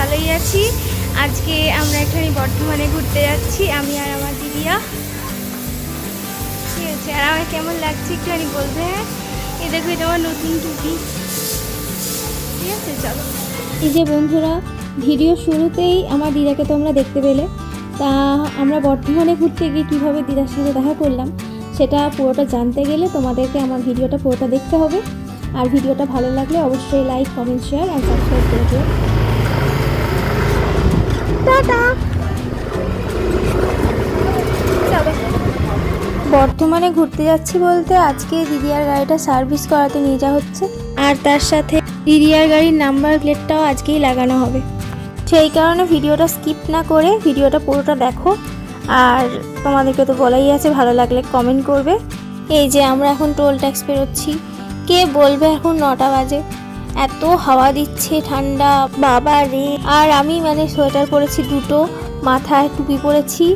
ভালোই আছি। আজকে আমরা এখানে বর্ধমানে ঘুরতে যাচ্ছি, আমি আর আমার দিদিয়া ঠিক আছে, আর আমার কেমন লাগছে একটুখানি বলবে? হ্যাঁ এই দেখো, এটা আমার নতুন টুপি। ঠিক আছে, চলো। এই যে বন্ধুরা, ভিডিও শুরুতেই আমার দিদাকে তোমরা দেখতে পেলে। তা আমরা বর্ধমানে ঘুরতে গিয়ে কীভাবে দিদার সাথে দেখা করলাম, সেটা পুরোটা জানতে গেলে তোমাদেরকে আমার ভিডিওটা পুরোটা দেখতে হবে। আর ভিডিওটা ভালো লাগলে অবশ্যই লাইক কমেন্ট শেয়ার আর সাবস্ক্রাইব করে টাটা। বর্তমানে ঘুরতে যাচ্ছি বলতে আজকে দিদিয়ার গাড়িটা সার্ভিস করাতে নিয়ে যাওয়া হচ্ছে। আর তার সাথে দিদিয়ার গাড়ির নাম্বার প্লেটটাও আজকেই লাগানো হবে। সেই কারণে ভিডিওটা স্কিপ না করে ভিডিওটা পুরোটা দেখো। আর তোমাদেরকে তো বলাই আছে ভালো লাগলে কমেন্ট করবে। এই যে আমরা এখন টোল ট্যাক্স পেরোচ্ছি। কে বলবে এখন নটা বাজে? এত হাওয়া দিচ্ছে, ঠান্ডা, বাবা রে। আর আমি মানে সোয়েটার পরেছি দুটো, মাথায় টুপি পরেছি,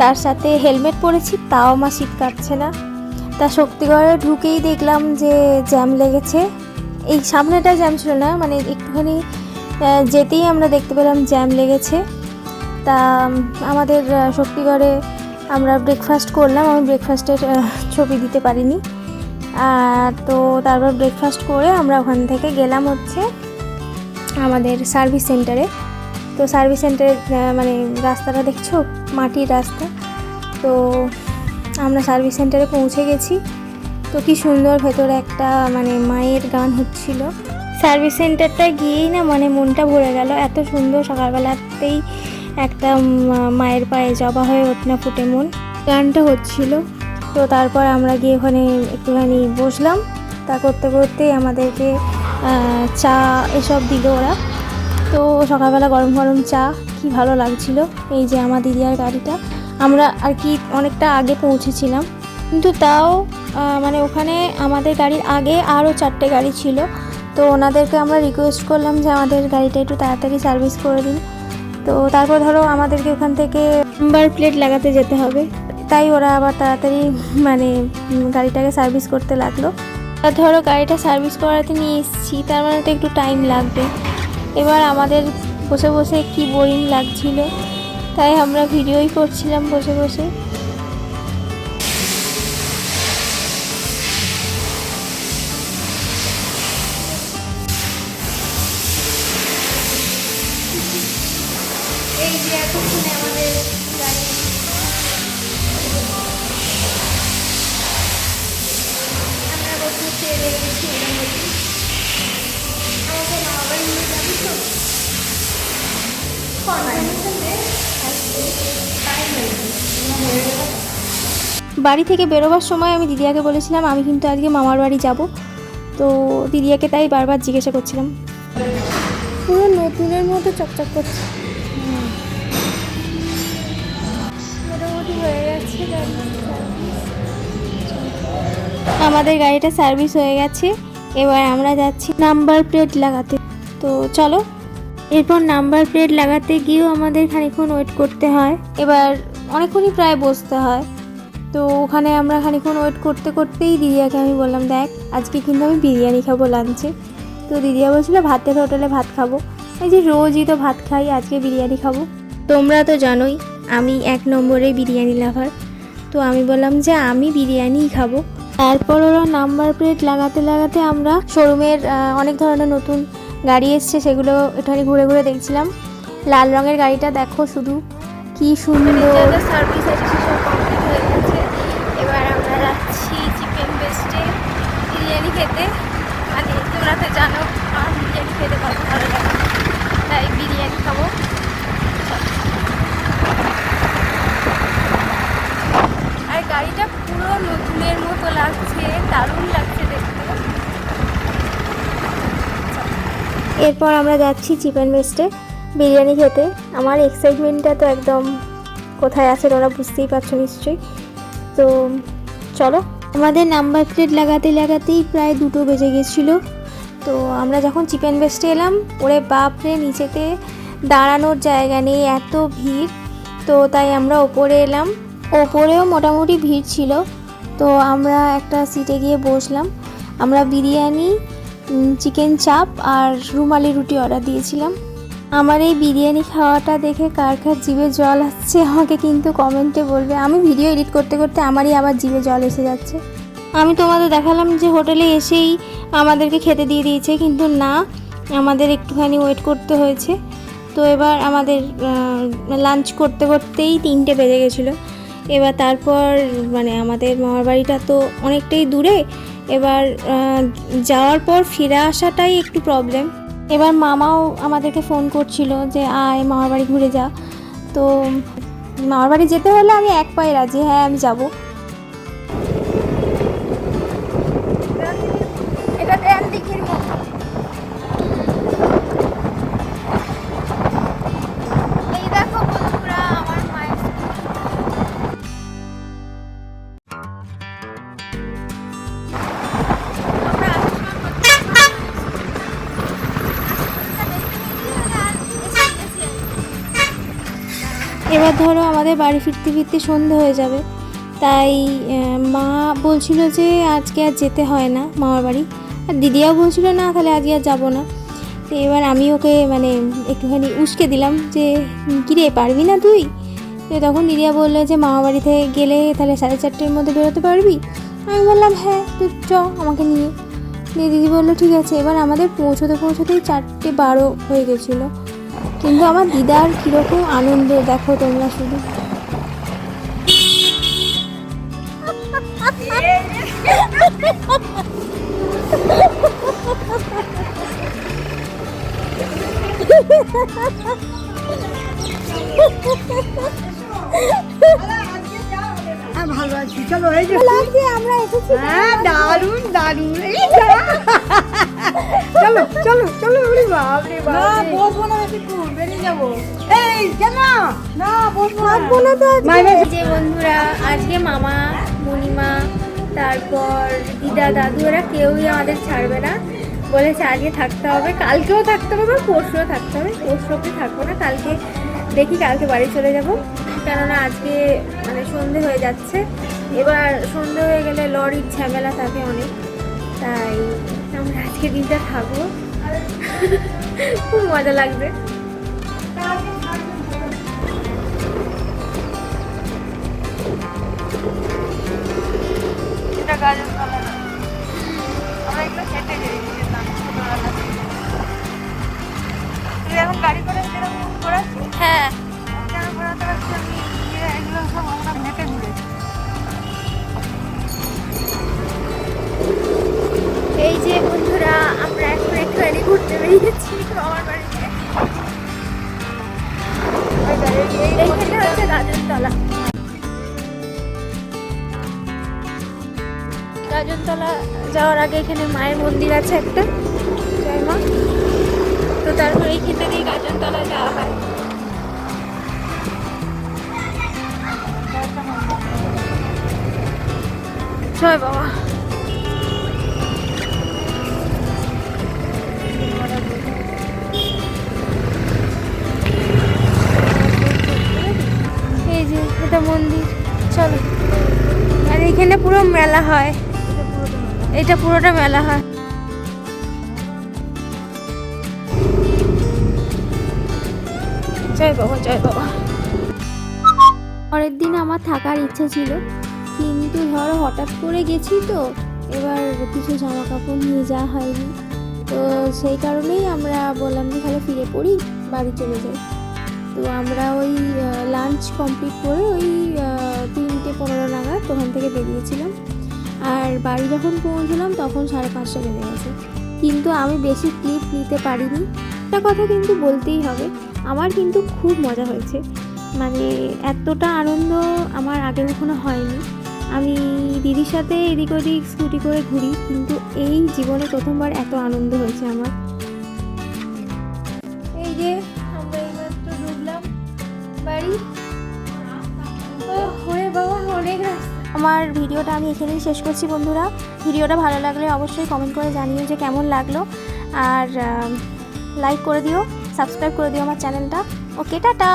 তার সাথে হেলমেট পরেছি, তাও আমার শীত কাটছে না। তা শক্তিগড়ে ঢুকেই দেখলাম যে জ্যাম লেগেছে। এই সামনেটা জ্যাম ছিল না মানে একটুখানি যেতেই আমরা দেখতে পেলাম জ্যাম লেগেছে। তা আমাদের শক্তিগড়ে আমরা ব্রেকফাস্ট করলাম, আমি ব্রেকফাস্টের ছবি দিতে পারিনি। আর তো তারপর ব্রেকফাস্ট করে আমরা ওখান থেকে গেলাম হচ্ছে আমাদের সার্ভিস সেন্টারে তো সার্ভিস সেন্টারে মানে রাস্তাটা দেখছ? মাটির রাস্তা। তো আমরা সার্ভিস সেন্টারে পৌঁছে গেছি। তো কি সুন্দর ভেতরে একটা মানে মায়ের গান হচ্ছিল। সার্ভিস সেন্টারটায় গিয়েই না মানে মনটা ভরে গেল। এত সুন্দর সকালবেলাতেই একটা মায়ের পায়ে জবা হয়ে ওঠ না ফুটে মন। গানটা হচ্ছিল। তো তারপর আমরা গিয়ে ওখানে একটুখানি বসলাম। তা করতে করতে আমাদেরকে চা এসব দিল ওরা। তো সকালবেলা গরম গরম চা, কি ভালো লাগছিল। এই যে আমার দিদিয়ার গাড়িটা। আমরা আর কি অনেকটা আগে পৌঁছেছিলাম। কিন্তু তাও মানে ওখানে আমাদের গাড়ির আগে আরও চারটে গাড়ি ছিল। তো ওনাদেরকে আমরা রিকোয়েস্ট করলাম যে আমাদের গাড়িটা একটু তাড়াতাড়ি সার্ভিস করে দিন। তো তারপর ধরো আমাদেরকে ওখান থেকে নাম্বার প্লেট লাগাতে যেতে হবে। তাই ওরা আবার তাড়াতাড়ি মানে গাড়িটাকে সার্ভিস করতে লাগল। ধরো গাড়িটা সার্ভিস করাতে নিয়ে এসেছি, তার মানে তো একটু টাইম লাগবে। এবার আমাদের বসে বসে কি বোরিং লাগছিল, তাই আমরা ভিডিওই করছিলাম বসে বসে। এই যে এতক্ষণে আমাদের বাড়ি থেকে বেরোবার সময় আমি দিদিয়াকে বলেছিলাম আমি কিন্তু আজকে মামার বাড়ি যাব। তো দিদিয়াকে তাই বারবার জিজ্ঞাসা করছিলাম। পুরো নতুনের মতো চকচক করছে। আমাদের গাড়িটা সার্ভিস হয়ে গেছে। এবার আমরা যাচ্ছি নাম্বার প্লেট লাগাতে। তো চলো এরপর নাম্বার প্লেট লাগাতে গিয়েও আমাদের খানিক্ষণ ওয়েট করতে হয়। এবার অনেকক্ষণই প্রায় বসতে হয়। তো ওখানে আমরা খানিক্ষণ ওয়েট করতে করতেই দিদিয়াকে আমি বললাম, দেখ, আজকে কিন্তু আমি বিরিয়ানি খাব লাঞ্চে তো দিদিয়া বলছিল, ভাতের হোটেলে ভাত খাব। এই যে রোজই তো ভাত খাই, আজকে বিরিয়ানি খাব। তোমরা তো জানোই, আমি এক নম্বরে বিরিয়ানি লাভার। তো আমি বললাম যে, আমি বিরিয়ানিই খাব। তারপর ওরা নাম্বার প্লেট লাগাতে লাগাতে আমরা শোরুমের অনেক ধরনের নতুন গাড়ি এসছে, সেগুলো একটুখানি ঘুরে ঘুরে দেখছিলাম। লাল রঙের গাড়িটা দেখো শুধু, কি সুন্দর। সার্ভিস আছে সেসব এবার আমরা চিকেন বিরিয়ানি খেতে। আর তোমরা তো জানো আমার বিরিয়ানি খেতে কত ভালো লাগে তাই বিরিয়ানি খাব আর গাড়িটা পুরো নতুনের মতো লাগছে দারুণ লাগছে দেখতে এরপর আমরা যাচ্ছি চিকেন বেস্টে বিরিয়ানি খেতে। আমার এক্সাইটমেন্টটা তো একদম কোথায় আছে তোমরা বুঝতেই পারছ নিশ্চয়ই। তো চলো। আমাদের নাম্বার প্লেট লাগাতে লাগাতেই প্রায় দুটো বেজে গেছিল। তো আমরা যখন চিকেন বেস্টে এলাম, ওরে বাপরে, নিচেতে দাঁড়ানোর জায়গা নেই, এত ভিড়। তো তাই আমরা ওপরে এলাম। ওপরেও মোটামুটি ভিড় ছিল। তো আমরা একটা সিটে গিয়ে বসলাম। আমরা বিরিয়ানি চিকেন চাপ আর রুমালি রুটি অর্ডার দিয়েছিলাম। আমার এই বিরিয়ানি খাওয়াটা দেখে কার কার জিভে জল আসছে আমাকে কিন্তু কমেন্টে বলবে, আমি ভিডিও এডিট করতে করতে আমারই আবার জিভে জল এসে যাচ্ছে। আমি তোমাদের দেখালাম যে হোটেলে এসেই আমাদেরকে খেতে দিয়ে দিয়েছে, কিন্তু না, আমাদের একটুখানি ওয়েট করতে হয়েছে। তো এবার আমাদের লাঞ্চ করতে করতেই তিনটে বেজে গেছিল। এবার তারপর মানে আমাদের মামার বাড়িটা তো অনেকটাই দূরে এবার যাওয়ার পর ফিরে আসাটাই একটু প্রবলেম এবার মামাও আমাদেরকে ফোন করছিল যে, আয়, মামার বাড়ি ঘুরে যা। তো, মামার বাড়ি যেতে হলে আমি এক পায়ে রাজি হ্যাঁ আমি যাব। এবার ধরো আমাদের বাড়ি ফিরতে ফিরতে সন্ধে হয়ে যাবে। তাই মা বলছিল যে আজকে আর যেতে হয় না মামার বাড়ি। আর দিদিয়াও বলছিল, না, তাহলে আজকে আর যাব না। তো এবার আমি ওকে মানে একটুখানি উস্কে দিলাম যে, কিরে, পারবি না তুই? তো তখন দিদিয়া বলল যে মামা বাড়িতে গেলে তাহলে সাড়ে চারটের মধ্যে বেরোতে পারবি? আমি বললাম হ্যাঁ তুই চ, আমাকে নিয়ে। দিদি বলল, ঠিক আছে। এবার আমাদের পৌঁছতে, পৌঁছতেই চারটে বারো হয়ে গেছিল। কিন্তু আমার দিদার কীরকম আনন্দ দেখো তোমরা শুধু। হ্যাঁ ভালো আছি। চলো আমরা এসেছি। হ্যাঁ দারুণ দারুণ এই। চলো চলো চলো ওরে বাপ রে বাপ না বসবো না বেশিক্ষণ বেরিয়ে যাব। এই কেন? না বসবো না। থাকব না তো আজকে। যে বন্ধুরা আজকে মামা মণিমা তারপর দিদা দাদু এরা কেউই আমাদের ছাড়বে না। বলেছে আজকে থাকতে হবে কালকেও থাকতে হবে বা পরশুও থাকতে হবে। পরশু অব্দি থাকব না কালকে দেখি কালকে বাড়ি চলে যাব। কেননা আজকে মানে সন্ধে হয়ে যাচ্ছে। এবার সন্ধে হয়ে গেলে লরির ঝামেলা থাকে অনেক তাই আমরা আজকে দিনটা থাকব খুব মজা লাগবে। এটা আমরা এগুলো হেঁটে যাওয়ার আগে এখানে মায়ের মন্দির আছে একটা। জয় মা। তো তারপর এইখান থেকেই গাজনতলা যাওয়া হয়। জয় বাবা। এই যে, এটা মন্দির। চলো। আর এখানে পুরো মেলা হয়। এটা পুরোটা মেলা হয়। জয় বাবা জয় বাবা। পরের দিন আমার থাকার ইচ্ছা ছিল, কিন্তু ধরো হঠাৎ করে গেছি তো, এবার কিছু জামা কাপড় নিয়ে যাওয়া হয়নি। তো সেই কারণেই আমরা বললাম যে তাহলে ফিরে পড়ি, বাড়ি চলে যাই। তো আমরা ওই লাঞ্চ কমপ্লিট করে ওই তিনটে পনেরো নাগাদ ওখান থেকে বেরিয়েছিলাম। আর বাড়ি যখন পৌঁছলাম, তখন সাড়ে পাঁচটা বেজে গেছে। কিন্তু আমি বেশি ক্লিপ নিতে পারিনি। একটা কথা কিন্তু বলতেই হবে, আমার কিন্তু খুব মজা হয়েছে। মানে এতটা আনন্দ আমার আগে কখনো হয়নি। আমি দিদির সাথে এদিক ওদিক স্কুটি করে ঘুরি, কিন্তু এই জীবনে প্রথমবার এত আনন্দ হয়েছে আমার। এই যে, আমরা এইমাত্র ঢুকলাম বাড়ি। আমার ভিডিওটা আমি এখানেই শেষ করছি বন্ধুরা। ভিডিওটা ভালো লাগলে অবশ্যই কমেন্ট করে জানিও যে কেমন লাগল। আর লাইক করে দিও সাবস্ক্রাইব করে দিও আমার চ্যানেলটা ওকে টাটা!